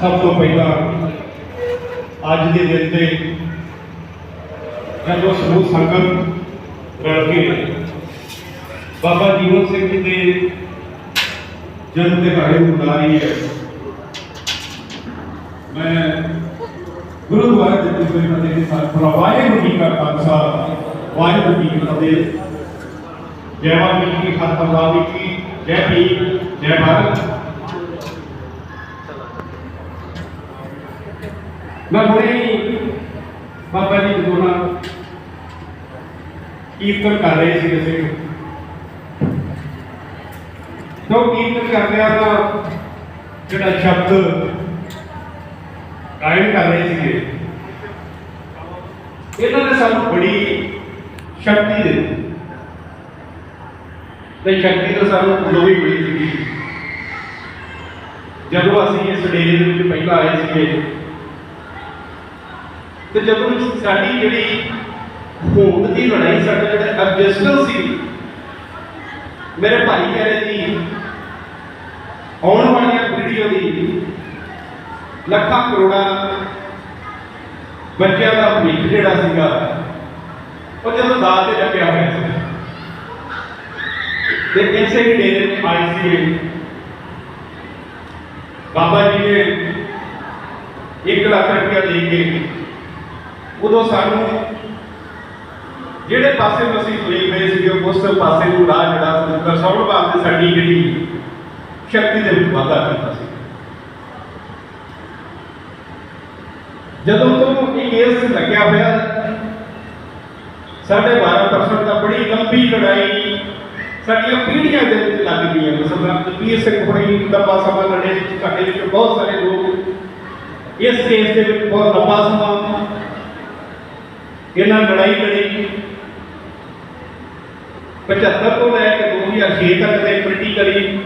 ਸਭ ਤੋਂ ਪਹਿਲਾਂ ਅੱਜ ਦੇ ਦਿਨ ਤੇ ਜਦੋਂ ਸਮੂਹ ਸੰਗਤ ਰਲ ਕੇ ਬਾਬਾ ਜੀਵਨ ਸਿੰਘ ਜੀ ਦੇ ਜਨਮ ਦਿਹਾੜੇ ਨੂੰ ਮਨਾ ਰਹੀ ਹੈ ਮੈਂ ਗੁਰਦੁਆਰਾ ਦੇ ਕੋਈ ਬੰਦੇ ਦੇ ਸਾਥ ਵਾਹਿਗੁਰੂ ਜੀ ਕਾ ਖਾਲਸਾ ਵਾਹਿਗੁਰੂ ਜੀ ਕੀ ਫਤਿਹ ਜੈ ਵਾਹਿਗੁਰੂ ਜੀ ਕੀ ਖਾਲਸਾ ਵਾਹਿਗੁਰੂ ਜੀ ਕੀ ਜੈ ਭੀਮ ਜੈ ਭਾਰਤ ਮੈਂ ਹੁਣੇ ਬਾਬਾ ਜੀ ਦੇ ਦੋਨਾਂ ਕੀਰਤਨ ਕਰ ਰਹੇ ਸੀ ਅਸੀਂ ਤੋਂ ਕੀਰਤਨ ਕਰ ਰਿਹਾ ਤਾਂ ਜਿਹੜਾ ਸ਼ਬਦ ਗਾਇਨ ਕਰ ਰਹੇ ਸੀਗੇ, ਇਹਨਾਂ ਨੇ ਸਾਨੂੰ ਬੜੀ ਸ਼ਕਤੀ ਦਿੱਤੀ। ਤੇ ਸ਼ਕਤੀ ਤਾਂ ਸਾਨੂੰ ਉਦੋਂ ਵੀ ਮਿਲੀ ਸੀਗੀ। ਜਦੋਂ ਅਸੀਂ ਇਸ ਡੇਰੇ ਦੇ ਵਿੱਚ ਪਹਿਲਾਂ ਆਏ ਸੀਗੇ ਤੇ ਜਦੋਂ ਸਾਡੀ ਜਿਹੜੀ ਹੋਂਦ ਦੀ ਲੜਾਈ, ਸਾਡਾ ਜਿਹੜਾ ਐਡਜਸਟਰ ਸੀ, ਮੇਰੇ ਭਾਈ ਕਹਿ ਰਹੇ ਜੀ ਆਉਣ ਵਾਲੀਆਂ ਵੀਡੀਓ ਦੀ ਲੱਖਾਂ ਕਰੋੜਾਂ ਬੱਚਿਆਂ ਦਾ ਭਵਿੱਖ ਜਿਹੜਾ ਸੀਗਾ, ਉਹ ਜਦੋਂ ਦਾਅ ਤੇ ਲੱਗਿਆ ਹੋਇਆ ਸੀ। ਤੇ ਇਸੇ ਹੀ ਡੇਰੇ ਵਿੱਚ ਆਏ ਸੀ ਬਾਬਾ ਜੀ ਨੇ 1 ਲੱਖ ਰੁਪਇਆ ਦੇ ਕੇ ਉਦੋਂ ਸਾਨੂੰ ਜਿਹੜੇ ਪਾਸੇ ਨੂੰ ਅਸੀਂ ਤੁਰੇ ਗਏ ਸੀਗੇ, ਉਸ ਪਾਸੇ ਨੂੰ ਰਾਹ ਜਿਹੜਾ ਸੀ ਦਰਸਾਉਣ ਵਾਸਤੇ ਸਾਡੀ ਜਿਹੜੀ ਸ਼ਕਤੀ ਦੇ ਵਿੱਚ ਵਾਧਾ ਕੀਤਾ ਸੀ। ਜਦੋਂ ਤੋਂ ਇਹ ਕੇਸ ਲੱਗਿਆ ਹੋਇਆ, ਸਾਡੇ 12% ਦਾ ਬੜੀ ਲੰਬੀ ਲੜਾਈ, ਸਾਡੀਆਂ ਪੀੜ੍ਹੀਆਂ ਦੇ ਵਿੱਚ ਲੱਗ ਗਈਆਂ। ਸਰਦਾਰ ਜਗਬੀਰ ਸਿੰਘ ਹੁਣੀ ਲੰਬਾ ਸਮਾਂ ਲੜੇ, ਸਾਡੇ ਵਿੱਚ ਬਹੁਤ ਸਾਰੇ ਲੋਕ ਇਸ ਕੇਸ ਦੇ ਵਿੱਚ ਬਹੁਤ ਲੰਬਾ ਸਮਾਂ ਇਹਨਾਂ ਲੜਾਈ ਲੜੀ 75 ਤੋਂ ਲੈ ਕੇ 2006 ਤੱਕ ਦੇ ਪੋਲੀਟੀਕਲੀ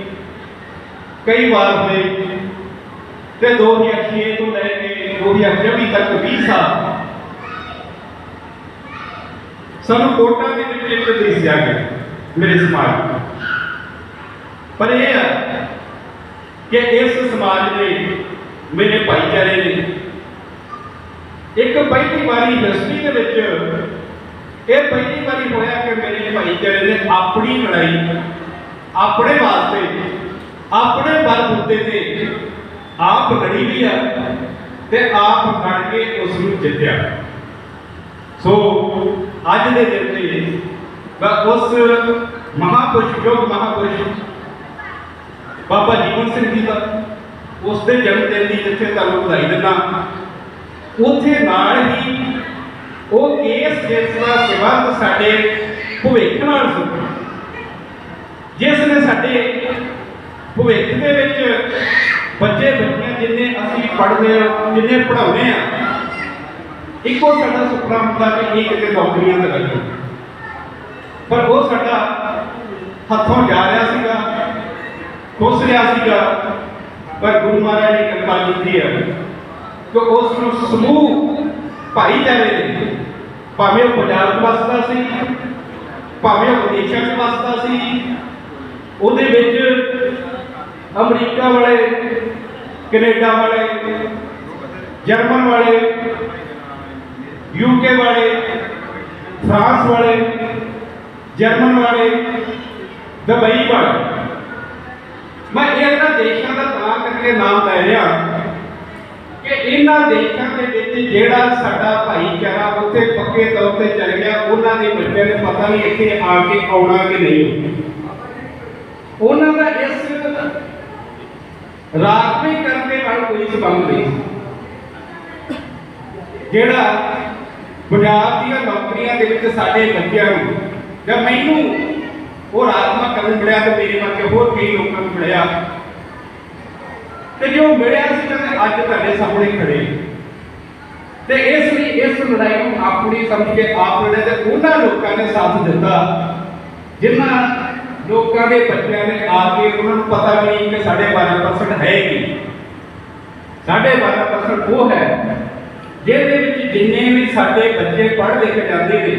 ਕਈ ਵਾਰ ਹੋਏ। ਤੇ 2006 ਤੋਂ ਲੈ ਕੇ 2024 ਤੱਕ 20 ਸਾਲ। ਸਾਨੂੰ ਕੋਟਾਂ ਦੇ ਵਿੱਚ ਇੱਕ ਦਿਸਿਆ ਗਿਆ ਮੇਰੇ ਸਮਾਜ ਪਰ ਇਹ ਆ ਕਿ ਇਸ ਸਮਾਜ ਦੇ ਮੇਰੇ ਭਾਈਚਾਰੇ ਨੇ ਇੱਕ ਪਹਿਲੀ ਵਾਰੀ ਹਿਸਟਰੀ ਦੇ ਵਿੱਚ ਇਹ ਪਹਿਲੀ ਵਾਰੀ ਹੋਇਆ ਕਿ ਮੇਰੇ ਭਾਈਚਾਰੇ ਨੇ ਆਪਣੀ ਲੜਾਈ ਆਪਣੇ ਵਾਸਤੇ, ਆਪਣੇ ਬਲਬੂਤੇ ਤੇ ਆਪ ਲੜੀ ਵੀ ਆ ਤੇ ਆਪ ਲੜ ਕੇ ਉਸ ਨੂੰ ਜਿੱਤਿਆ। ਸੋ ਅੱਜ ਦੇ ਦਿਨ ਤੇ ਮੈਂ ਉਸ ਮਹਾਪੁਰਸ਼ ਯੋਗ ਮਹਾਪੁਰਸ਼ ਬਾਬਾ ਜੀਵਨ ਸਿੰਘ ਜੀ ਦਾ, ਉਸ ਦੇ ਜਨਮ ਦਿਨ ਦੀ ਜਿੱਥੇ ਤੁਹਾਨੂੰ ਵਧਾਈ ਦਿੰਦਾ। ਉੱਥੇ ਨਾਲ ਹੀ ਉਹ ਇਸ ਜਿਸ ਦਾ ਸੰਬੰਧ ਸਾਡੇ ਭਵਿੱਖ ਨਾਲ ਸੁਣ ਜਿਸ ਨੇ ਸਾਡੇ ਭਵਿੱਖ ਦੇ ਵਿੱਚ ਬੱਚੇ ਬੱਚੀਆਂ ਜਿੰਨੇ ਅਸੀਂ ਪੜ੍ਹਦੇ ਹਾਂ, ਜਿੰਨੇ ਪੜ੍ਹਾਉਂਦੇ ਆ ਇੱਕੋ ਸਾਡਾ ਸੁਪਨਾ ਹੁੰਦਾ ਕਿ ਇਹ ਕਿਤੇ ਨੌਕਰੀਆਂ ਤੇ ਲੱਗੇ। ਪਰ ਉਹ ਸਾਡਾ ਹੱਥੋਂ ਜਾ ਰਿਹਾ ਸੀਗਾ, ਖੁੱਸ ਰਿਹਾ ਸੀਗਾ, ਪਰ ਗੁਰੂ ਮਹਾਰਾਜ ਨੇ ਕਿਰਪਾ ਕੀਤੀ ਹੈ। ਕਿ ਉਸ ਨੂੰ ਸਮੂਹ ਭਾਈਚਾਰੇ ਨੇ, ਭਾਵੇਂ ਉਹ ਪੰਜਾਬ ਚ ਵਸਦਾ ਸੀ, ਭਾਵੇਂ ਉਹ ਵਿਦੇਸ਼ਾਂ ਚ ਵਸਦਾ ਸੀ, ਉਹਦੇ ਵਿੱਚ ਅਮਰੀਕਾ ਵਾਲੇ, ਕੈਨੇਡਾ ਵਾਲੇ, ਜਰਮਨ ਵਾਲੇ ਯੂਕੇ ਵਾਲੇ, ਫਰਾਂਸ ਵਾਲੇ, ਜਰਮਨ ਵਾਲੇ, ਦੁਬਈ ਵਾਲੇ। ਮੈਂ ਇਹਨਾਂ ਦੇਸ਼ਾਂ ਦਾ ਤਾਂ ਕਰਕੇ ਨਾਮ ਲੈ ਰਿਹਾ। ਕਿ ਇਹਨਾਂ ਦੇਸ਼ਾਂ ਦੇ ਵਿੱਚ ਜਿਹੜਾ ਸਾਡਾ ਭਾਈਚਾਰਾ ਉੱਥੇ ਪੱਕੇ ਤੌਰ ਤੇ ਚੱਲ ਗਿਆ, ਉਹਨਾਂ ਦੇ ਬੱਚਿਆਂ ਨੇ ਪਤਾ ਨਹੀਂ ਇੱਥੇ ਆ ਕੇ ਆਉਣਾ ਕਿ ਨਹੀਂ। ਉਹਨਾਂ ਦਾ ਇਸ ਰਾਜਨੀ ਕਰਨ ਦੇ ਨਾਲ ਕੋਈ ਸੰਬੰਧ ਨਹੀਂ ਜਿਹੜਾ ਪੰਜਾਬ ਦੀਆਂ ਨੌਕਰੀਆਂ ਦੇ ਵਿੱਚ ਸਾਡੇ ਬੱਚਿਆਂ ਨੂੰ, ਜਾਂ ਮੈਨੂੰ ਉਹ ਰਾਜਮਾ ਕਰਨ ਮਿਲਿਆ ਤੇ ਮੇਰੇ ਵਰਗੇ ਹੋਰ ਕਈ ਲੋਕਾਂ ਨੂੰ ਮਿਲਿਆ ਤੇ ਜੋ ਮਿਲਿਆ ਸੀ ਤੇ ਅੱਜ ਤੁਹਾਡੇ ਸਾਹਮਣੇ ਖੜੇ। ਤੇ ਇਸ ਲਈ ਇਸ ਲੜਾਈ ਨੂੰ ਆਪਣੀ ਸਮਝ ਕੇ ਆਪ ਲੜੇ ਤੇ ਉਹਨਾਂ ਲੋਕਾਂ ਨੇ ਸਾਥ ਦਿੱਤਾ, ਜਿਨ੍ਹਾਂ ਲੋਕਾਂ ਦੇ ਬੱਚਿਆਂ ਨੇ ਆ ਕੇ ਉਹਨਾਂ ਨੂੰ ਪਤਾ ਨਹੀਂ ਕਿ ਸਾਡੇ 12% ਹੈ ਕੀ। ਸਾਡੇ 12% ਉਹ ਹੈ, ਜਿਹਦੇ ਵਿੱਚ ਜਿੰਨੇ ਵੀ ਸਾਡੇ ਬੱਚੇ ਪੜ੍ਹ ਲਿਖ ਜਾਂਦੇ ਨੇ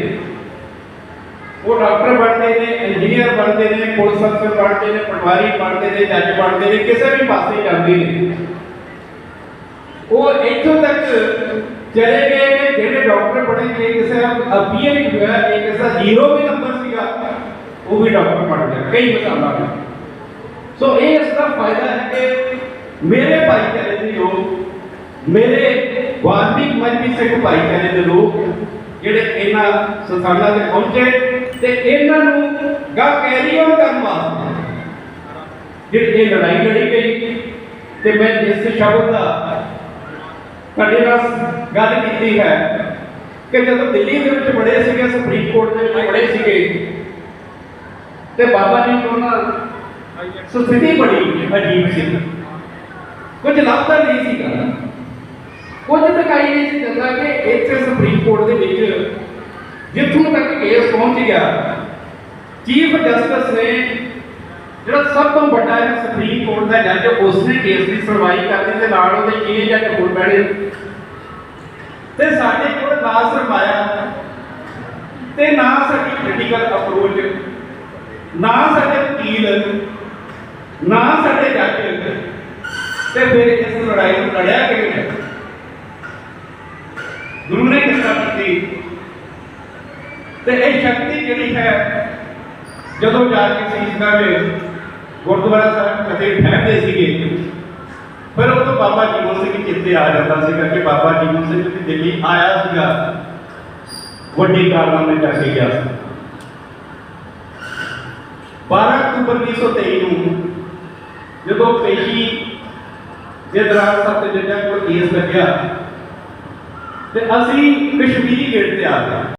ਉਹ ਡਾਕਟਰ ਬਣਦੇ ਨੇ ਇੰਜੀਨੀਅਰ ਬਣਦੇ ਨੇ, ਪੁਲਿਸ ਅਫਸਰ ਬਣਦੇ ਨੇ, ਪਟਵਾਰੀ ਬਣਦੇ ਨੇ, ਜੱਜ ਬਣਦੇ ਨੇ, ਕਿਸੇ ਵੀ ਪਾਸੇ ਜਾਂਦੇ ਨੇ। ਉਹ ਇੱਥੋਂ ਤੱਕ ਚਲੇ ਗਏ ਕਿ ਜਿਹੜੇ ਡਾਕਟਰ ਬਣੇ ਜੇ ਕਿਸੇ ਦਾ ਬੀਏ ਨਹੀਂ ਹੋਇਆ ਜੇ ਕਿਸੇ ਦਾ ਜ਼ੀਰੋ ਵੀ ਨੰਬਰ ਸੀਗਾ, ਉਹ ਵੀ ਡਾਕਟਰ ਬਣ ਗਿਆ, ਕਈ ਮਿਸਾਲਾਂ ਨੇ ਸੋ ਇਹ ਇਸ ਦਾ ਫਾਇਦਾ ਹੈ ਕਿ ਮੇਰੇ ਭਾਈਚਾਰੇ ਦੇ ਲੋਕ, ਮੇਰੇ ਵਾਲਮੀਕ ਮਜਬੀ ਸਿੱਖ ਭਾਈਚਾਰੇ ਦੇ ਲੋਕ, ਜਿਹੜੇ ਇਹਨਾਂ ਸੰਸਥਾਨਾਂ ਤੇ ਪਹੁੰਚੇ ਤੇ ਇਹਨਾਂ ਨੂੰ ਗਾ ਕੈਰੀ ਔਨ ਕਰਨ ਵਾਸਤੇ ਜਿਹੜੀ ਇਹ ਲੜਾਈ ਲੜੀ ਗਈ, ਤੇ ਮੈਂ ਇਸ ਸ਼ਬਦ ਦਾ ਤੁਹਾਡੇ ਨਾਲ ਗੱਲ ਕੀਤੀ ਹੈ ਕਿ ਜਦੋਂ ਦਿੱਲੀ ਦੇ ਵਿੱਚ ਬੜੇ ਸੀਗੇ, ਸੁਪਰੀਮ ਕੋਰਟ ਦੇ ਵਿੱਚ ਬੜੇ ਸੀਗੇ, ਤੇ ਬਾਬਾ ਜੀ ਨੂੰ ਨਾ ਸਥਿਤੀ ਬੜੀ ਅਜੀਬ ਸੀ। ਕੁਝ ਲੱਭਦਾ ਨਹੀਂ ਸੀਗਾ। ਕੁਝ ਦਿਖਾਈ ਨਹੀਂ ਸੀ ਦਿੰਦਾ ਕਿ ਇੱਥੇ ਸੁਪਰੀਮ ਕੋਰਟ ਦੇ ਵਿੱਚ ਜਿੱਥੋਂ ਤੱਕ ਕੇਸ ਪਹੁੰਚ ਗਿਆ ਚੀਫ ਜਸਟਿਸ ਨੇ ਜਿਹੜਾ ਸਭ ਤੋਂ ਵੱਡਾ ਹੈ ਸੁਪਰੀਮ ਕੋਰਟ ਦਾ ਜੱਜ ਉਸਨੇ ਕੇਸ ਦੀ ਸੁਣਵਾਈ ਕਰਨੀ ਤੇ ਨਾਲ ਉਹਦੇ ਛੇ ਜੱਜ ਹੋਰ ਬੈਠੇ ਤੇ ਸਾਡੇ ਕੋਲ ਨਾ ਸਰਮਾਇਆ ਤੇ ਨਾ ਸਾਡੀ ਪੋਲੀਟੀਕਲ ਅਪਰੋਚ ਨਾ ਸਾਡੇ ਵਕੀਲ, ਨਾ ਸਾਡੇ ਜੱਜ ਤੇ ਫਿਰ ਇਸ ਲੜਾਈ ਨੂੰ ਲੜਿਆ ਕਿਵੇਂ ਗੁਰੂ ਨੇ ਤੇ ਇਹ ਸ਼ਕਤੀ ਜਿਹੜੀ ਹੈ, ਜਦੋਂ ਜਾ ਕੇ ਸੀਸਗਾ ਵਿੱਚ ਗੁਰਦੁਆਰਾ ਸਾਹਿਬ ਕਦੇ ਠਹਿਰਦੇ ਸੀਗੇ, ਫਿਰ ਉਹ ਤੋਂ ਬਾਬਾ ਜੀਵਨ ਸਿੰਘ ਚਿੱਤੇ ਆ ਜਾਂਦਾ ਸੀਗਾ ਕਿ ਬਾਬਾ ਜੀਵਨ ਸਿੰਘ ਵੀ ਦਿੱਲੀ ਆਇਆ ਸੀਗਾ। ਵੱਡੀ ਕਾਰਨਾਮੇ ਕਰਕੇ ਗਿਆ ਸੀ। 12 ਅਕਤੂਬਰ 1923 ਨੂੰ ਜਦੋਂ ਪੇਸ਼ੀ ਦੇ ਦੌਰਾਨ ਸੱਤ ਜੱਜਾਂ ਕੋਲ ਕੇਸ ਲੱਗਿਆ ਤੇ ਅਸੀਂ ਕਸ਼ਮੀਰੀ ਗੇਟ ਤੇ ਆ ਗਏ।